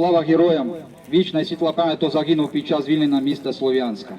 Слава героям! Вічна і світла пам'ять, хто загинув під час звільнення міста Слов'янська.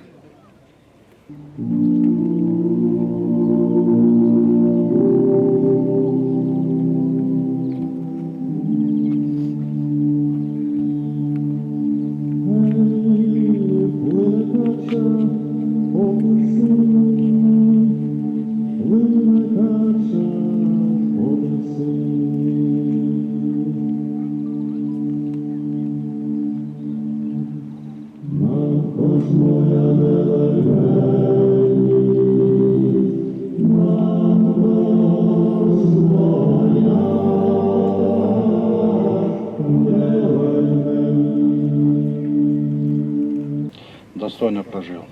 Достойно прожил,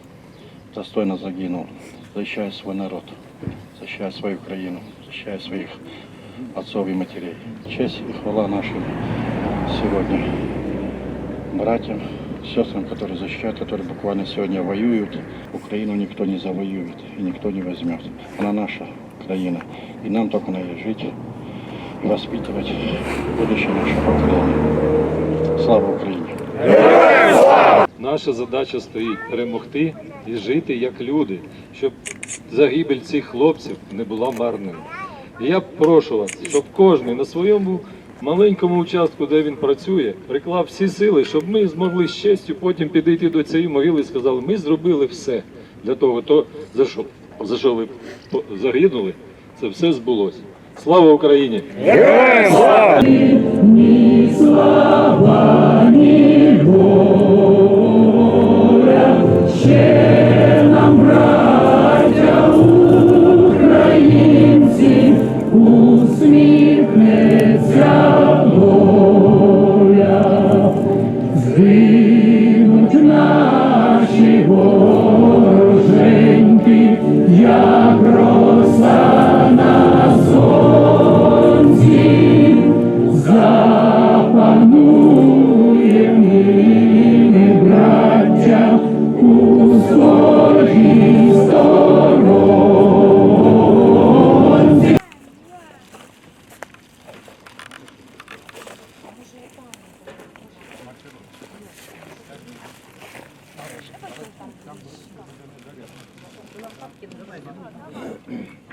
достойно загинул, защищая свой народ, защищая свою Украину, защищая своих отцов и матерей. Честь и хвала нашим сегодня братьям, сестрам, которые защищают, которые буквально сегодня воюют. Украину никто не завоюет и никто не возьмет. Она наша Украина. И нам только на ней жить и воспитывать будущее наше поколение. Слава Украине! Наша задача стоїть перемогти і жити як люди, щоб загибель цих хлопців не була марною. І я прошу вас, щоб кожен на своєму маленькому участку, де він працює, приклав всі сили, щоб ми змогли з честю потім підійти до цієї могили і сказали, ми зробили все для того, то за що, за що ви загинули, це все збулося. Слава Україні! Слава, ні Бог, вороженьки, як роса на сонці. Thank you.